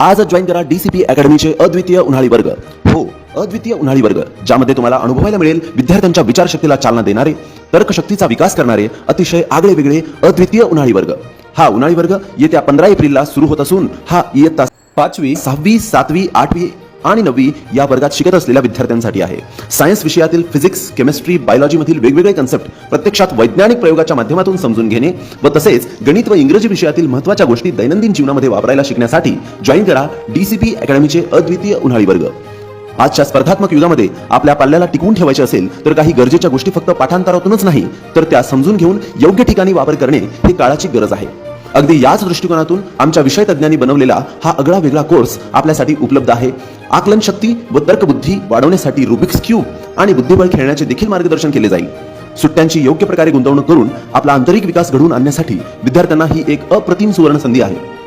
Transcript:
आज जॉईन करा डीसीपी अकॅडमीचे अद्वितीय उन्हाळी वर्ग. हो अद्वितीय उन्हाळी वर्ग ज्यामध्ये तुम्हाला अनुभवायला मिळेल विद्यार्थ्यांच्या विचारशक्तीला चालना देणारे तर्कशक्तीचा विकास करणारे अतिशय आगळे वेगळे अद्वितीय उन्हाळी वर्ग. हा उन्हाळी वर्ग येत्या पंधरा एप्रिलला सुरू होत असून हा इयत्ता पाचवी सहावी सातवी आठवी आणि नववी या वर्गात शिकत असलेल्या विद्यार्थ्यांसाठी आहे. सायन्स विषयातील फिजिक्स केमिस्ट्री बायोलॉजीमधील वेगवेगळे कन्सेप्ट प्रत्यक्षात वैज्ञानिक प्रयोगाच्या माध्यमातून समजून घेणे व तसेच गणित व इंग्रजी विषयातील महत्त्वाच्या गोष्टी दैनंदिन जीवनामध्ये वापरायला शिकण्यासाठी जॉईन करा डीसीपी अकॅडमीचे अद्वितीय उन्हाळी वर्ग. आजच्या स्पर्धात्मक युगामध्ये आपल्या पाल्याला टिकवून ठेवायचे असेल तर काही गरजेच्या गोष्टी फक्त पाठांतरातूनच नाही तर त्या समजून घेऊन योग्य ठिकाणी वापर करणे ही काळाची गरज आहे. अगदी याच दृष्टिकोनातून आमच्या विषय तज्ज्ञांनी बनवलेला हा आगळा वेगळा कोर्स आपल्यासाठी उपलब्ध आहे. आकलन शक्ती व तर्कबुद्धी वाढवण्यासाठी रुबिक्स क्यूब आणि बुद्धिबळ खेळण्याचे देखील मार्गदर्शन केले जाईल. सुट्ट्यांची योग्य प्रकारे गुंतवणूक करून आपला आंतरिक विकास घडवून आणण्यासाठी विद्यार्थ्यांना ही एक अप्रतिम सुवर्ण संधी आहे.